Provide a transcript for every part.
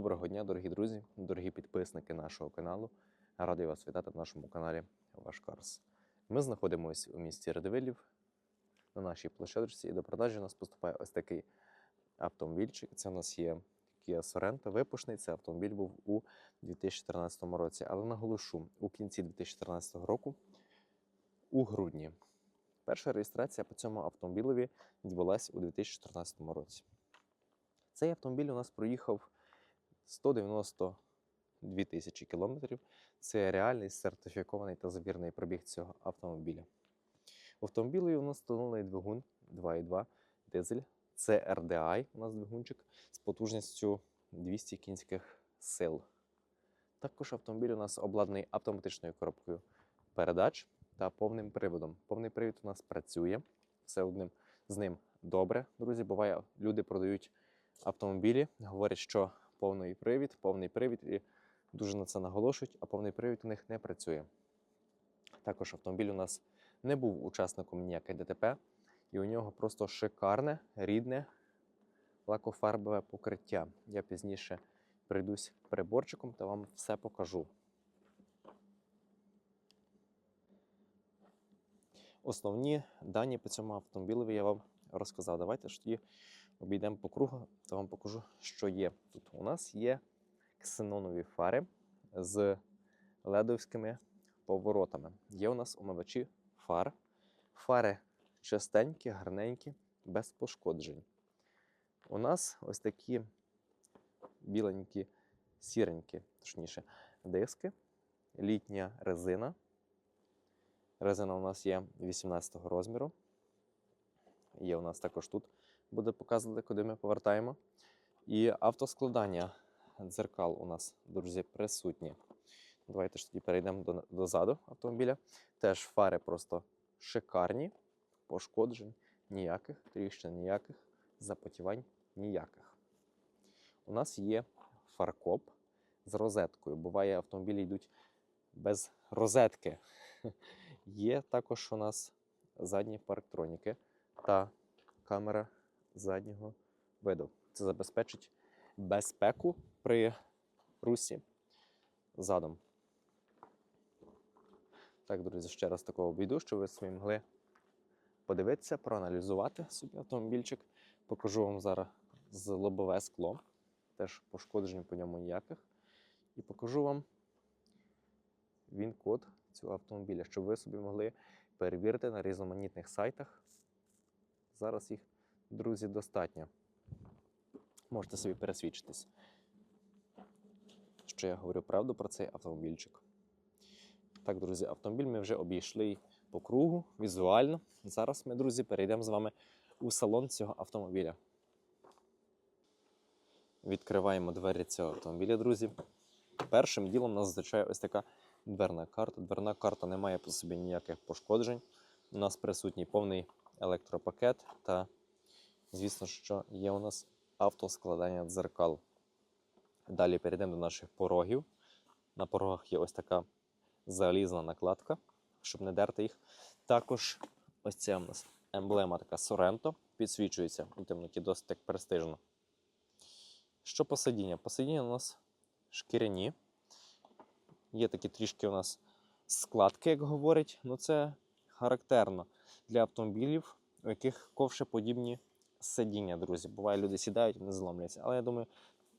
Доброго дня, дорогі друзі, дорогі підписники нашого каналу. Радий вас вітати на нашому каналі Ваш Карс. Ми знаходимося у місті Радивилів на нашій площадці, і до продажі у нас поступає ось такий автомобільчик. Це у нас є Kia Sorento. Випущений цей автомобіль був у 2014 році, але наголошу, у кінці 2014 року, у грудні. Перша реєстрація по цьому автомобілеві відбулася у 2014 році. Цей автомобіль у нас проїхав 192 тисячі кілометрів. Це реальний сертифікований та завірний пробіг цього автомобіля. В автомобілі у нас встановлений двигун 2.2 дизель. Це RDI у нас двигунчик з потужністю 200 кінських сил. Також автомобіль у нас обладнаний автоматичною коробкою передач та повним приводом. Повний привід у нас працює. Все одним з ним добре. Друзі, буває, люди продають автомобілі, говорять, що повний привід, повний привід, і дуже на це наголошують, а повний привід у них не працює. Також автомобіль у нас не був учасником ніякої ДТП, і у нього просто шикарне, рідне лакофарбове покриття. Я пізніше прийдусь приборчиком та вам все покажу. Основні дані по цьому автомобілеві я вам розказав. Давайте ж тоді обійдемо по кругу та вам покажу, що є тут. У нас є ксенонові фари з ледовськими поворотами. Є у нас омивачі фар. Фари чистенькі, гарненькі, без пошкоджень. У нас ось такі біленькі, сіренькі, точніше, диски, літня резина. Резина у нас є 18 розміру. Є у нас також тут буде показувати, куди ми повертаємо. І автоскладання дзеркал у нас, друзі, присутні. Давайте ж тоді перейдемо до, дозаду автомобіля. Теж фари просто шикарні, пошкоджень ніяких, тріщин ніяких, запотівань ніяких. У нас є фаркоп з розеткою. Буває, автомобілі йдуть без розетки. Є також у нас задні парктроніки та камера заднього виду. Це забезпечить безпеку при русі задом. Так, друзі, ще раз такого обійду, щоб ви собі могли подивитися, проаналізувати собі автомобільчик. Покажу вам зараз лобове скло. Теж пошкоджень по ньому ніяких. І покажу вам він код цього автомобіля, щоб ви собі могли перевірити на різноманітних сайтах. Зараз їх, друзі, достатньо. Можете собі пересвідчитись, що я говорю правду про цей автомобільчик. Так, друзі, автомобіль ми вже обійшли по кругу візуально. Зараз ми, друзі, перейдемо з вами у салон цього автомобіля. Відкриваємо двері цього автомобіля, друзі. Першим ділом нас зустрічає ось така дверна карта. Дверна карта не має по собі ніяких пошкоджень. У нас присутній повний електропакет та, звісно, що є у нас автоскладання дзеркал. Далі перейдемо до наших порогів. На порогах є ось така залізна накладка, щоб не дерти їх. Також ось ця у нас емблема така Sorento, підсвічується у темноті досить так престижно. Що по сидіння? По сидіння у нас шкіряні. Є такі трішки у нас складки, як говорять, ну це характерно для автомобілів, у яких ковшеподібні сидіння, друзі. Буває, люди сідають і не зломляться. Але я думаю,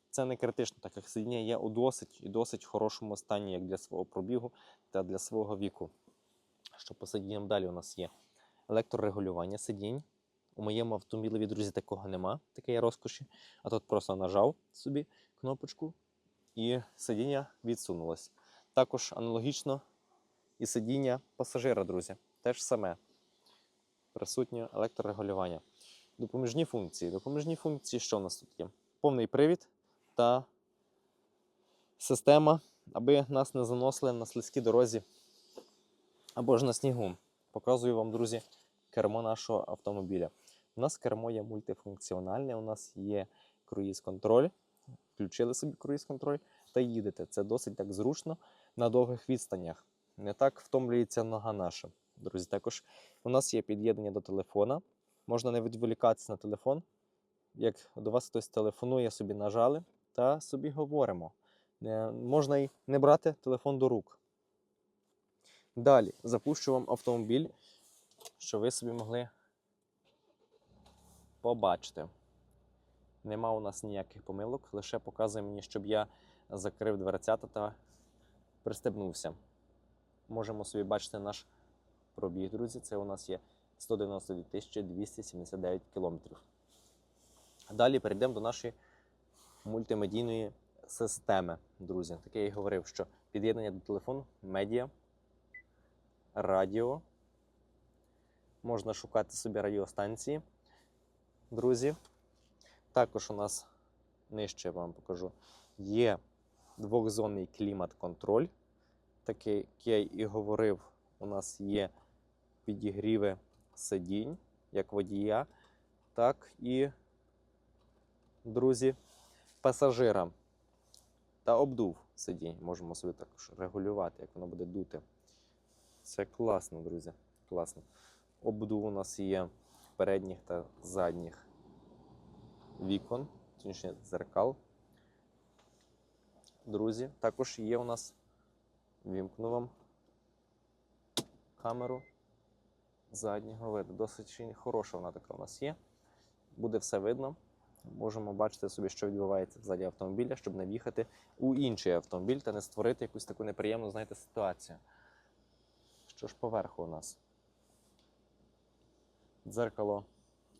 це не критично, так як сидіння є у досить і досить хорошому стані, як для свого пробігу та для свого віку. Що по сидінням далі у нас є електрорегулювання сидінь. У моєму автомобілі, друзі, такого нема, такої розкоші. А тут просто нажав собі кнопочку і сидіння відсунулось. Також аналогічно і сидіння пасажира, друзі. Теж саме. Присутнє електрорегулювання. Допоміжні функції. Допоміжні функції, що у нас тут є? Повний привід та система, аби нас не заносили на слизькій дорозі або ж на снігу. Показую вам, друзі, кермо нашого автомобіля. У нас кермо є мультифункціональне, у нас є круїз-контроль. Включили собі круїз-контроль та їдете. Це досить так зручно на довгих відстанях. Не так втомлюється нога наша. Друзі, також у нас є під'єднання до телефона. Можна не відволікатися на телефон. Як до вас хтось телефонує, собі нажали, та собі говоримо. Можна й не брати телефон до рук. Далі запущу вам автомобіль, що ви собі могли побачити. Нема у нас ніяких помилок, лише показує мені, щоб я закрив дверцята та пристебнувся. Можемо собі бачити наш пробіг, друзі. Це у нас є 192 279 кілометрів. Далі перейдемо до нашої мультимедійної системи, друзі. Так я і говорив, що під'єднання до телефону, медіа, радіо. Можна шукати собі радіостанції, друзі. Також у нас нижче я вам покажу. Є двохзонний клімат-контроль. Такий, як я і говорив, у нас є підігріви сидінь, як водія, так і, друзі, пасажира. Та обдув сидінь. Можемо собі також регулювати, як воно буде дути. Це класно, друзі. Класно. Обдув у нас є передніх та задніх вікон, точніше дзеркал. Друзі, також є у нас, вімкну вам камеру заднього виду. Досить хороша вона така у нас є. Буде все видно. Можемо бачити собі, що відбувається ззаді автомобіля, щоб не в'їхати у інший автомобіль та не створити якусь таку неприємну, знаєте, ситуацію. Що ж поверху у нас? Дзеркало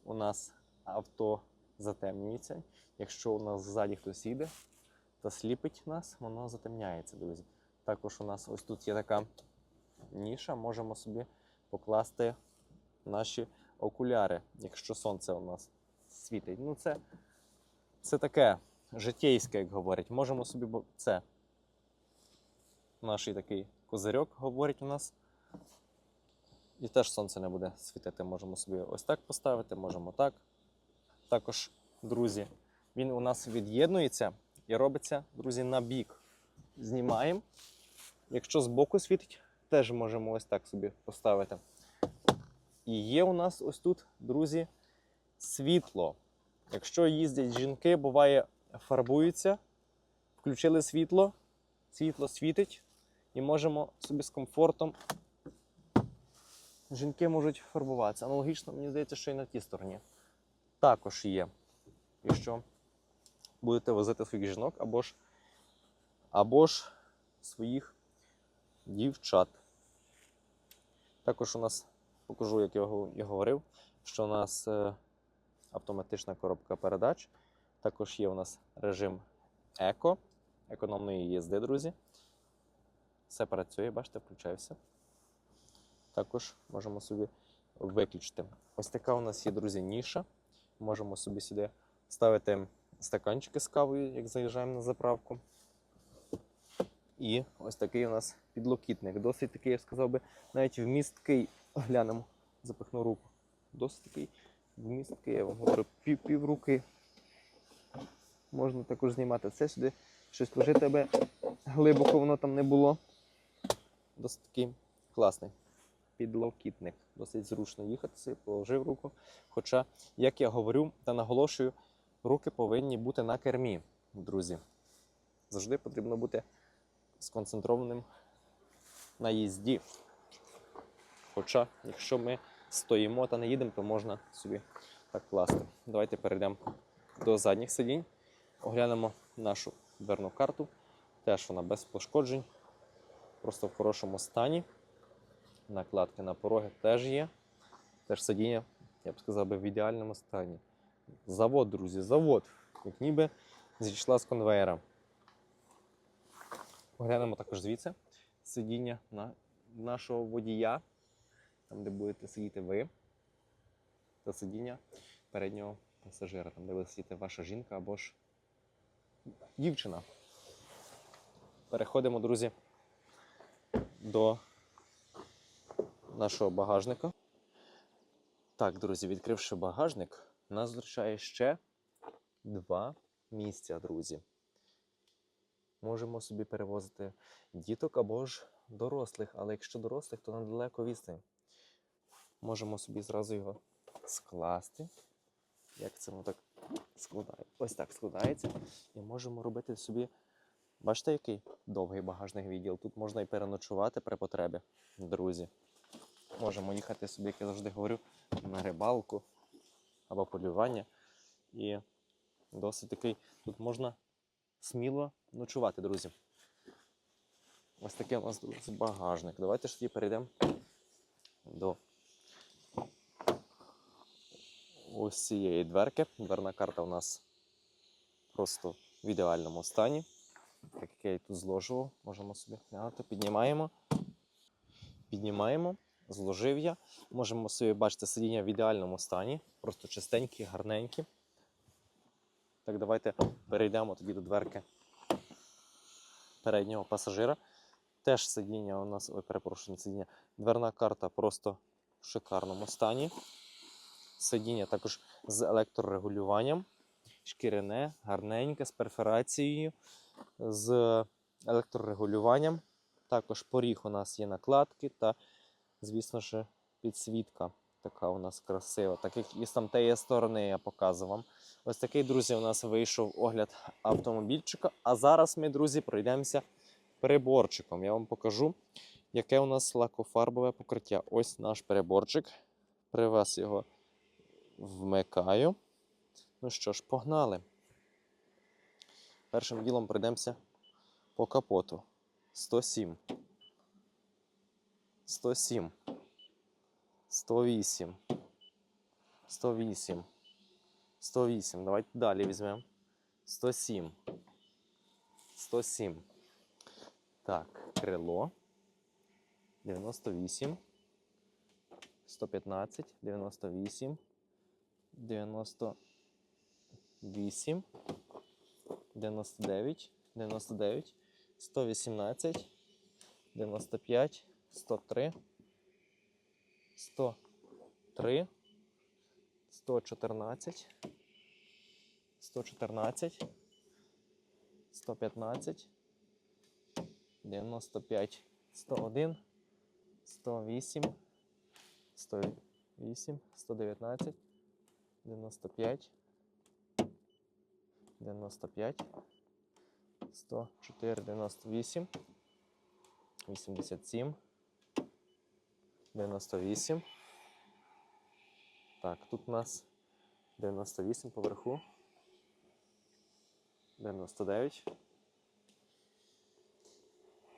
у нас авто затемнюється. Якщо у нас ззаді хтось їде та сліпить нас, воно затемняється, друзі. Також у нас ось тут є така ніша, можемо собі покласти наші окуляри, якщо сонце у нас світить. Ну, це, це таке житейське, як говорять. Можемо собі це. Наш такий козирьок говорить у нас. І теж сонце не буде світити. Можемо собі ось так поставити, можемо так. Також, друзі, він у нас від'єднується і робиться, друзі, на бік. Знімаємо. Якщо збоку світить, теж можемо ось так собі поставити. І є у нас ось тут, друзі, світло. Якщо їздять жінки, буває, фарбуються, включили світло, світло світить, і можемо собі з комфортом. Жінки можуть фарбуватися. Аналогічно, мені здається, що і на тій стороні. Також є. Якщо будете возити своїх жінок або ж, або ж своїх дівчат. Також у нас покажу, як я го- говорив, що у нас е, автоматична коробка передач. Також є у нас режим еко, економної їзди, друзі. Все працює, бачите, включився. Також можемо собі виключити. Ось така у нас є, друзі, ніша. Можемо собі сюди ставити стаканчики з кавою, як заїжджаємо на заправку. І ось такий у нас підлокітник. Досить такий, я сказав би, навіть вмісткий. Глянемо, запихну руку. Досить такий вмісткий, я вам говорю, пів, пів руки. Можна також знімати це сюди, щось ложити, аби глибоко воно там не було. Досить такий класний підлокітник. Досить зручно їхати, положив руку. Хоча, як я говорю та наголошую, руки повинні бути на кермі, друзі. Завжди потрібно бути сконцентрованим на їзді. Хоча, якщо ми стоїмо та не їдемо, то можна собі так класти. Давайте перейдемо до задніх сидінь, оглянемо нашу дверну карту. Теж вона без пошкоджень, просто в хорошому стані. Накладки на пороги теж є. Теж сидіння, я б сказав, би, в ідеальному стані. Завод, друзі, завод. Як ніби зійшла з конвейера. Поглянемо також звідси сидіння на нашого водія, там, де будете сидіти ви, та сидіння переднього пасажира, там, де буде сидіти ваша жінка або ж дівчина. Переходимо, друзі, до нашого багажника. Так, друзі, відкривши багажник, нас зустрічає ще два місця, друзі. Можемо собі перевозити діток або ж дорослих, але якщо дорослих, то на далеко відстань. Можемо собі зразу його скласти. Як це воно так складає. Ось так складається. І можемо робити собі. Бачите, який довгий багажний відділ. Тут можна і переночувати при потребі, друзі. Можемо їхати собі, як я завжди говорю, на рибалку або полювання. І досить такий. Тут можна сміло ночувати, друзі. Ось такий у нас друзі, багажник. Давайте ж тоді перейдемо до ось цієї дверки. Дверна карта у нас просто в ідеальному стані. Так як я її тут зложував, можемо собі глянути. Піднімаємо. Піднімаємо, зложив я. Можемо собі бачити сидіння в ідеальному стані, просто чистенькі, гарненькі. Так, давайте перейдемо тоді до дверки переднього пасажира. Теж сидіння у нас, ой, перепрошую, не сидіння. Дверна карта просто в шикарному стані. Сидіння також з електрорегулюванням. Шкіряне, гарненьке, з перфорацією, з електрорегулюванням. Також поріг у нас є накладки та, звісно ж, підсвітка. Така у нас красива, так як і з тамтеї сторони я показував. Ось такий, друзі, у нас вийшов огляд автомобільчика. А зараз ми, друзі, пройдемося переборчиком. Я вам покажу, яке у нас лакофарбове покриття. Ось наш переборчик. Привез його вмикаю. Ну що ж, погнали. Першим ділом пройдемося по капоту. 107. 107. 108. 108. 108. Давайте далі візьмемо. 107. 107. Так, крило. 98. 115, 98, 98, 99, 99, 118, 95, 103, 103, 114, 114, 115, 95, 101, 108, 108, 119, 95, 95, 104, 98, 87, 98. Так, тут у нас 98 поверху. 99,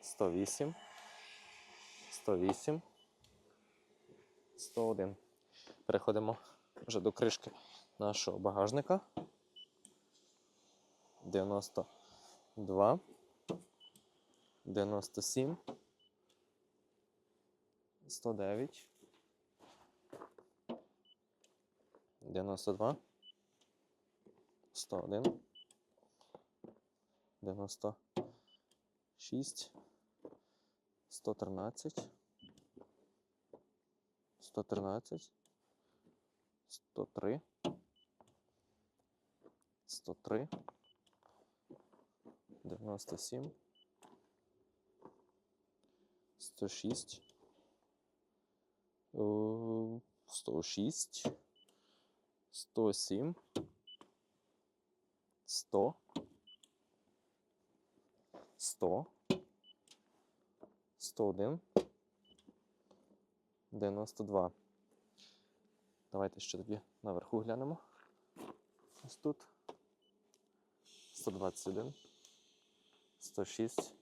108, 108. 101. Переходимо вже до кришки нашого багажника. 92, 97, 109, 92, 101, 96, 113, 113, 103, 103, 97, 106, е, 106, 107, 100, 100, 101, 92. Давайте ще тоді наверху глянемо. Ось тут. 121, 106,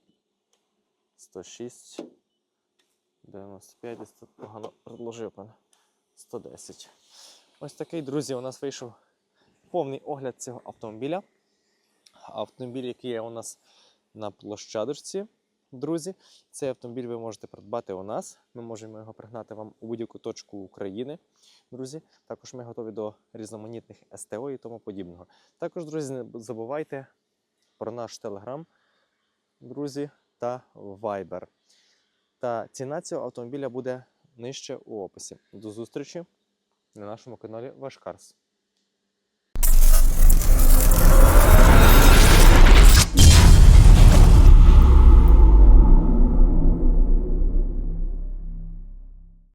106, 95, десь тут погано розложив, пане. 110. Ось такий, друзі, у нас вийшов повний огляд цього автомобіля. Автомобіль, який є у нас на площадочці, друзі. Цей автомобіль ви можете придбати у нас. Ми можемо його пригнати вам у будь-яку точку України, друзі. Також ми готові до різноманітних СТО і тому подібного. Також, друзі, не забувайте про наш телеграм, друзі, та Viber. Та ціна цього автомобіля буде нижче у описі. До зустрічі на нашому каналі Ваш Карс.